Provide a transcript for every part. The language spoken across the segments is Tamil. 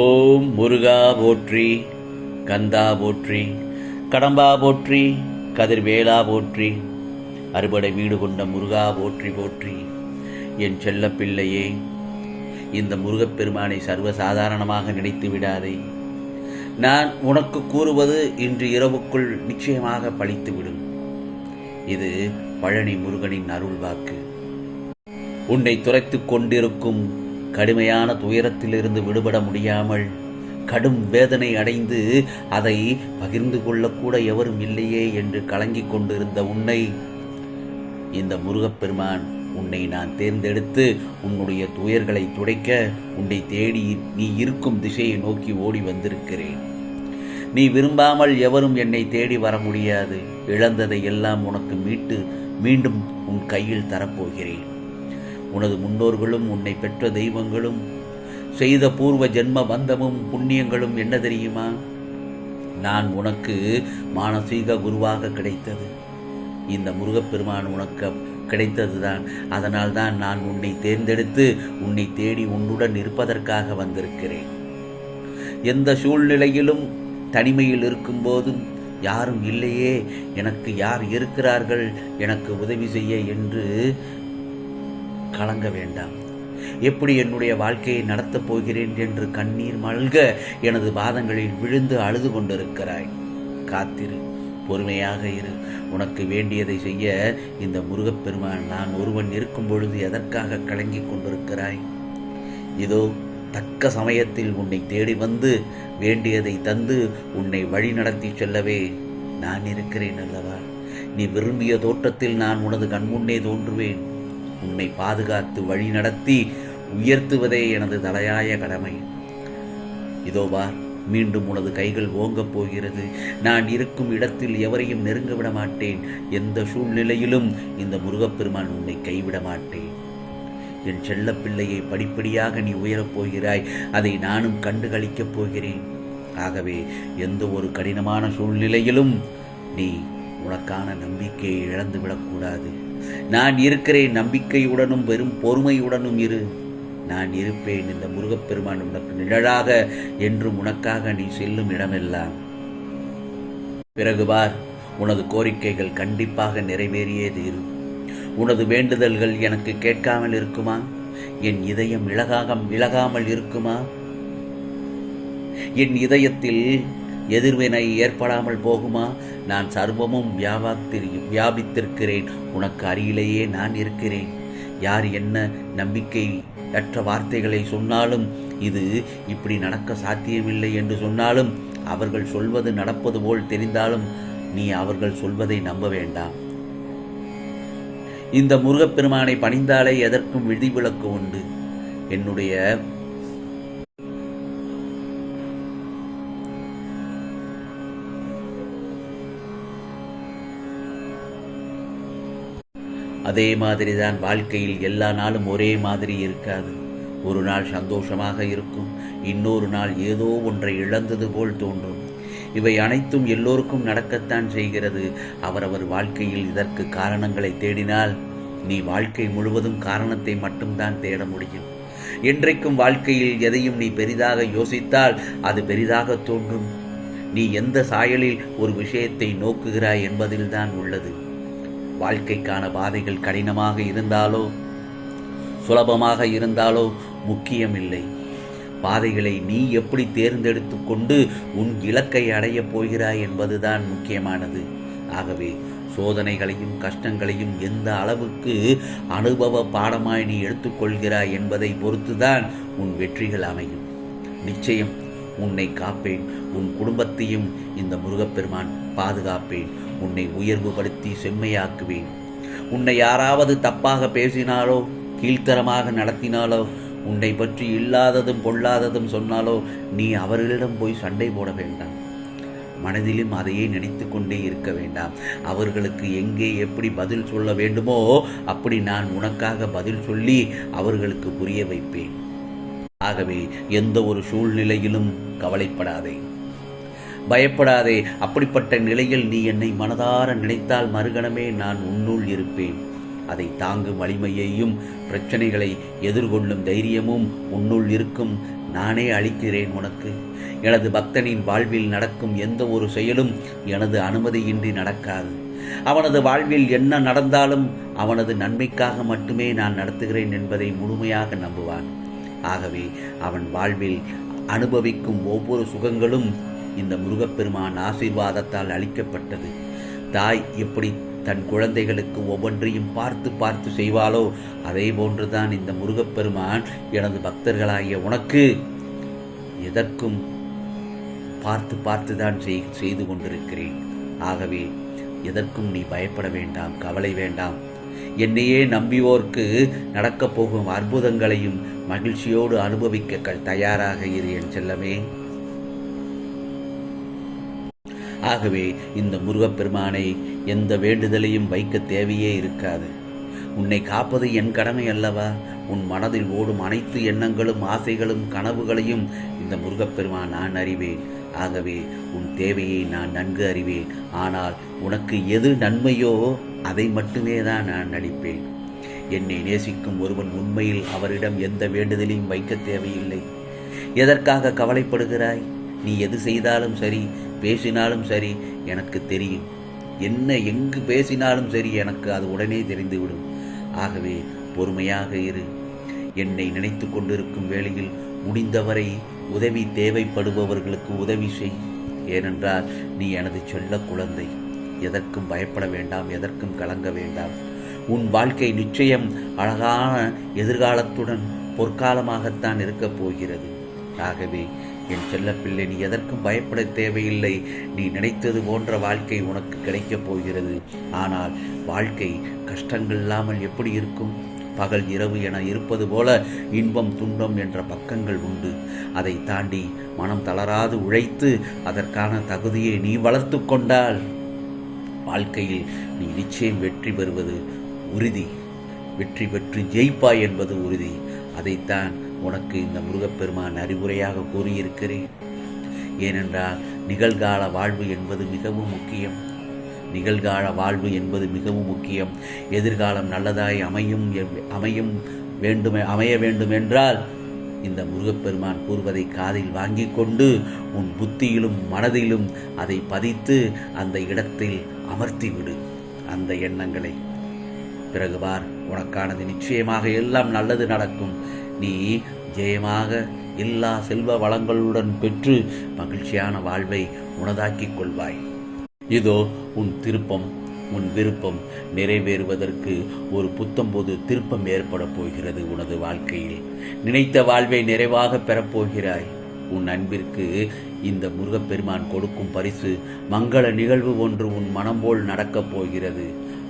ஓம் முருகா போற்றி கந்தா போற்றி கடம்பா போற்றி கதிர்வேலா போற்றி அறுபடை வீடு கொண்ட முருகா போற்றி போற்றி. என் செல்ல பிள்ளையே இந்த முருகப்பெருமானை சர்வசாதாரணமாக நினைத்து விடாதே. நான் உனக்கு கூறுவது இன்று இரவுக்குள் நிச்சயமாக பழித்துவிடும். இது பழனி முருகனின் அருள் வாக்கு உன்னை துரைத்துக் கொண்டிருக்கும் கடுமையான துயரத்திலிருந்து விடுபட முடியாமல் கடும் வேதனை அடைந்து அதை பகிர்ந்து கொள்ளக்கூட எவரும் இல்லையே என்று கலங்கிக் கொண்டிருந்த உன்னை. இந்த முருகப்பெருமான் உன்னை நான் தேர்ந்தெடுத்து உன்னுடைய துயர்களை துடைக்க உன்னை தேடி நீ இருக்கும் திசையை நோக்கி ஓடி வந்திருக்கிறேன். நீ விரும்பாமல் எவரும் என்னை தேடி வர முடியாது. இழந்ததை எல்லாம் உனக்கு மீட்டு மீண்டும் உன் கையில் தரப்போகிறேன். உனது முன்னோர்களும் உன்னை பெற்ற தெய்வங்களும் செய்த பூர்வ ஜென்ம பந்தமும் புண்ணியங்களும் என்ன தெரியுமா? நான் உனக்கு மானசீக குருவாக கிடைத்தது. இந்த முருகப்பெருமான் உனக்கு கிடைத்ததுதான். அதனால்தான் நான் உன்னை தேர்ந்தெடுத்து உன்னை தேடி உன்னுடன் இருப்பதற்காக வந்திருக்கிறேன். எந்த சூழ்நிலையிலும் தனிமையில் இருக்கும்போதும் யாரும் இல்லையே எனக்கு யார் இருக்கிறார்கள் எனக்கு உதவி செய்ய என்று கலங்க வேண்டாம். எப்படி என்னுடைய வாழ்க்கையை நடத்தப் போகிறேன் என்று கண்ணீர் மல்க எனது பாதங்களில் விழுந்து அழுது கொண்டிருக்கிறாய். காத்திரு பொறுமையாக இரு. உனக்கு வேண்டியதை செய்ய இந்த முருகப்பெருமான் நான் ஒருவன் இருக்கும் பொழுது எதற்காக கலங்கிக் கொண்டிருக்கிறாய்? இதோ தக்க சமயத்தில் உன்னை தேடி வந்து வேண்டியதை தந்து உன்னை வழி நடத்தி செல்லவே நான் இருக்கிறேன் அல்லவா? நீ விரும்பிய தோட்டத்தில் நான் உனது கண்முன்னே தோன்றுவேன். உன்னை பாதுகாத்து வழி நடத்தி உயர்த்துவதே எனது தலையாய கடமை. இதோ பார் மீண்டும் உனது கைகள் ஓங்கப் போகிறது. நான் இருக்கும் இடத்தில் எவரையும் நெருங்க விட மாட்டேன். எந்த சூழ்நிலையிலும் இந்த முருகப்பெருமான் உன்னை கைவிட மாட்டேன். என் செல்ல பிள்ளையை படிப்படியாக நீ உயரப் போகிறாய். அதை நானும் கண்டுகளிக்கப் போகிறேன். ஆகவே எந்த ஒரு கடினமான சூழ்நிலையிலும் நீ உனக்கான நம்பிக்கையை இழந்து விடக்கூடாது நான் இருக்கிறேன் நம்பிக்கையுடனும் வெறும் பொறுமையுடனும் இரு. நான் இருப்பேன் இந்த முருகப்பெருமான் உனக்கு நிழலாக என்றும் உனக்காக நீ செல்லும் இடமெல்லாம். பிறகு பார் உனது கோரிக்கைகள் கண்டிப்பாக நிறைவேறியே தீரும் உனது வேண்டுதல்கள் எனக்கு கேட்காமல் இருக்குமா? என் இதயம் இழகாக இழகாமல் இருக்குமா? என் இதயத்தில் எதிர்வினை ஏற்படாமல் போகுமா? நான் சர்வமும் வியாபாத்திரு வியாபித்திருக்கிறேன். உனக்கு அருகிலேயே நான் இருக்கிறேன். யார் என்ன நம்பிக்கை அற்ற வார்த்தைகளை சொன்னாலும் இது இப்படி நடக்க சாத்தியமில்லை என்று சொன்னாலும் அவர்கள் சொல்வது நடப்பது போல் தெரிந்தாலும் நீ அவர்கள் சொல்வதை நம்ப வேண்டாம். இந்த முருகப்பெருமானை பணிந்தாலே எதற்கும் விதிவிலக்கு உண்டு. என்னுடைய அதே மாதிரி தான் வாழ்க்கையில் எல்லா நாளும் ஒரே மாதிரி இருக்காது. ஒரு நாள் சந்தோஷமாக இருக்கும் இன்னொரு நாள் ஏதோ ஒன்றை இழந்தது போல் தோன்றும். இவை அனைத்தும் எல்லோருக்கும் நடக்கத்தான் செய்கிறது. அவரவர் வாழ்க்கையில் இதற்கு காரணங்களை தேடினால் நீ வாழ்க்கை முழுவதும் காரணத்தை மட்டும்தான் தேட முடியும். என்றைக்கும் வாழ்க்கையில் எதையும் நீ பெரிதாக யோசித்தால் அது பெரிதாக தோன்றும். நீ எந்த சாயலில் ஒரு விஷயத்தை நோக்குகிறாய் என்பதில்தான் உள்ளது. வாழ்க்கைக்கான பாதைகள் கடினமாக இருந்தாலோ சுலபமாக இருந்தாலோ முக்கியமில்லை. பாதைகளை நீ எப்படி தேர்ந்தெடுத்து கொண்டு உன் இலக்கை அடையப் போகிறாய் என்பதுதான் முக்கியமானது. ஆகவே சோதனைகளையும் கஷ்டங்களையும் எந்த அளவுக்கு அனுபவ பாடமாய் நீ எடுத்துக்கொள்கிறாய் என்பதை பொறுத்துதான் உன் வெற்றிகள் அமையும். நிச்சயம் உன்னை காப்பேன். உன் குடும்பத்தையும் இந்த முருகப்பெருமான் பாதுகாப்பேன். உன்னை உயர்வுபடுத்தி செம்மையாக்குவேன். உன்னை யாராவது தப்பாக பேசினாலோ கீழ்த்தரமாக நடத்தினாலோ உன்னை பற்றி இல்லாததும் பொல்லாததும் சொன்னாலோ நீ அவர்களிடம் போய் சண்டை போட வேண்டாம். மனதிலும் அதையே நினைத்து கொண்டே இருக்க வேண்டாம். அவர்களுக்கு எங்கே எப்படி பதில் சொல்ல வேண்டுமோ அப்படி நான் உனக்காக பதில் சொல்லி அவர்களுக்கு புரிய வைப்பேன். ஆகவே எந்த ஒரு சூழ்நிலையிலும் கவலைப்படாதே. பயப்படாதே. அப்படிப்பட்ட நிலையில் நீ என்னை மனதார நினைத்தால் மறுகணமே நான் உன்னுள் இருப்பேன். அதை தாங்கும் வலிமையையும் பிரச்சனைகளை எதிர்கொள்ளும் தைரியமும் உன்னுள் இருக்கும். நானே அளிக்கிறேன் உனக்கு. எனது பக்தனின் வாழ்வில் நடக்கும் எந்த ஒரு செயலும் எனது அனுமதியின்றி நடக்காது. அவனது வாழ்வில் என்ன நடந்தாலும் அவனது நன்மைக்காக மட்டுமே நான் நடத்துகிறேன் என்பதை முழுமையாக நம்புவான். ஆகவே அவன் வாழ்வில் அனுபவிக்கும் ஒவ்வொரு சுகங்களும் இந்த முருகப்பெருமான் ஆசீர்வாதத்தால் அளிக்கப்பட்டது. தாய் எப்படி தன் குழந்தைகளுக்கு ஒவ்வொன்றையும் பார்த்து பார்த்து செய்வாளோ அதே போன்றுதான் இந்த முருகப்பெருமான் எனது பக்தர்களாகிய உனக்கு எதற்கும் பார்த்து பார்த்து தான் செய்து கொண்டிருக்கிறேன். ஆகவே எதற்கும் நீ பயப்பட வேண்டாம் கவலை வேண்டாம். என்னையே நம்பியோர்க்கு நடக்கப் போகும் அற்புதங்களையும் மகிழ்ச்சியோடு அனுபவிக்க க- தயாராக இரு என் செல்லமே. ஆகவே இந்த முருகப்பெருமானை எந்த வேண்டுதலையும் வைக்க தேவையே இருக்காது. உன்னை காப்பது என் கடமை அல்லவா? உன் மனதில் ஓடும் அனைத்து எண்ணங்களும் ஆசைகளும் கனவுகளையும் இந்த முருகப்பெருமான் நான் அறிவேன். ஆகவே உன் தேவையை நான் நன்கு அறிவேன். ஆனால் உனக்கு எது நன்மையோ அதை மட்டுமே தான் நான் நடிப்பேன். என்னை நேசிக்கும் ஒருவன் உண்மையில் அவரிடம் எந்த வேண்டுதலையும் வைக்க தேவையில்லை. எதற்காக கவலைப்படுகிறாய்? நீ எது செய்தாலும் சரி பேசினாலும் சரி எனக்கு தெரியும். என்ன எங்கு பேசினாலும் சரி எனக்கு அது உடனே தெரிந்துவிடும். ஆகவே பொறுமையாக இரு. என்னை நினைத்து கொண்டிருக்கும் வேளையில் முடிந்தவரை உதவி தேவைப்படுபவர்களுக்கு உதவி செய். ஏனென்றால் நீ எனது செல்ல குழந்தை. எதற்கும் பயப்பட வேண்டாம் எதற்கும் கலங்க வேண்டாம். உன் வாழ்க்கை நிச்சயம் அழகான எதிர்காலத்துடன் பொற்காலமாகத்தான் இருக்கப் போகிறது. ஆகவே என் செல்லப்பிள்ளை நீ எதற்கும் பயப்பட தேவையில்லை. நீ நினைத்தது போன்ற வாழ்க்கை உனக்கு கிடைக்கப் போகிறது. ஆனால் வாழ்க்கை கஷ்டங்கள் இல்லாமல் எப்படி இருக்கும்? பகல் இரவு என இருப்பது போல இன்பம் துன்பம் என்ற பக்கங்கள் உண்டு. அதை தாண்டி மனம் தளராது உழைத்து அதற்கான தகுதியை நீ வளர்த்து கொண்டால் வாழ்க்கையில் நீ நிச்சயம் வெற்றி பெறுவது உறுதி. வெற்றி பெற்று ஜெயிப்பாய் என்பது உறுதி. அதைத்தான் உனக்கு இந்த முருகப்பெருமான் அறிவுரையாக கூறியிருக்கிறேன். ஏனென்றால் நிகழ்கால வாழ்வு என்பது மிகவும் முக்கியம். நிகழ்கால வாழ்வு என்பது மிகவும் முக்கியம். எதிர்காலம் நல்லதாய் அமையும் அமையும் வேண்டும் அமைய வேண்டும் என்றால் இந்த முருகப்பெருமான் கூறுவதை காதில் வாங்கி கொண்டு உன் புத்தியிலும் மனதிலும் அதை பதித்து அந்த இடத்தில் அமர்த்திவிடு அந்த எண்ணங்களை பிறகு பார் உனக்கானது நிச்சயமாக எல்லாம் நல்லது நடக்கும். நீ ஜெயமாக எல்லா செல்வ வளங்களுடன் பெற்று மகிழ்ச்சியான வாழ்வை உனதாக்கிக் கொள்வாய். இதோ உன் திருப்பம் உன் விருப்பம் நிறைவேறுவதற்கு ஒரு புத்தம்போது திருப்பம் ஏற்பட போகிறது உனது வாழ்க்கையில். நினைத்த வாழ்வை நிறைவாக பெறப்போகிறாய் உன் அன்பிற்கு இந்த முருகப்பெருமான் கொடுக்கும் பரிசு மங்கள நிகழ்வு ஒன்று உன் மனம் போல் நடக்கப் போகிறது.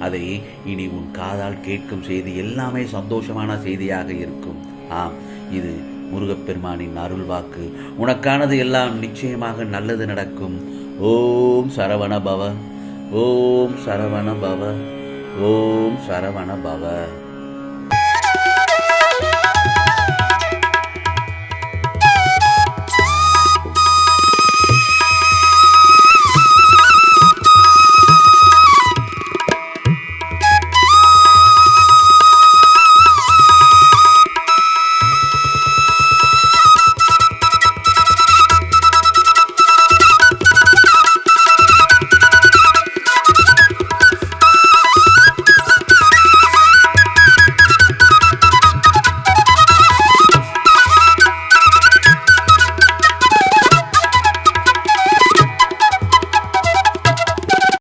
அதை இனி உன் காதால் கேட்கும் செய்தி எல்லாமே சந்தோஷமான செய்தியாக இருக்கும். ஆம் இது முருகப்பெருமானின் அருள் வாக்கு உனக்கானது எல்லாம் நிச்சயமாக நல்லது நடக்கும். ஓம் சரவண பவ ஓம் சரவண பவ ஓம் சரவண பவ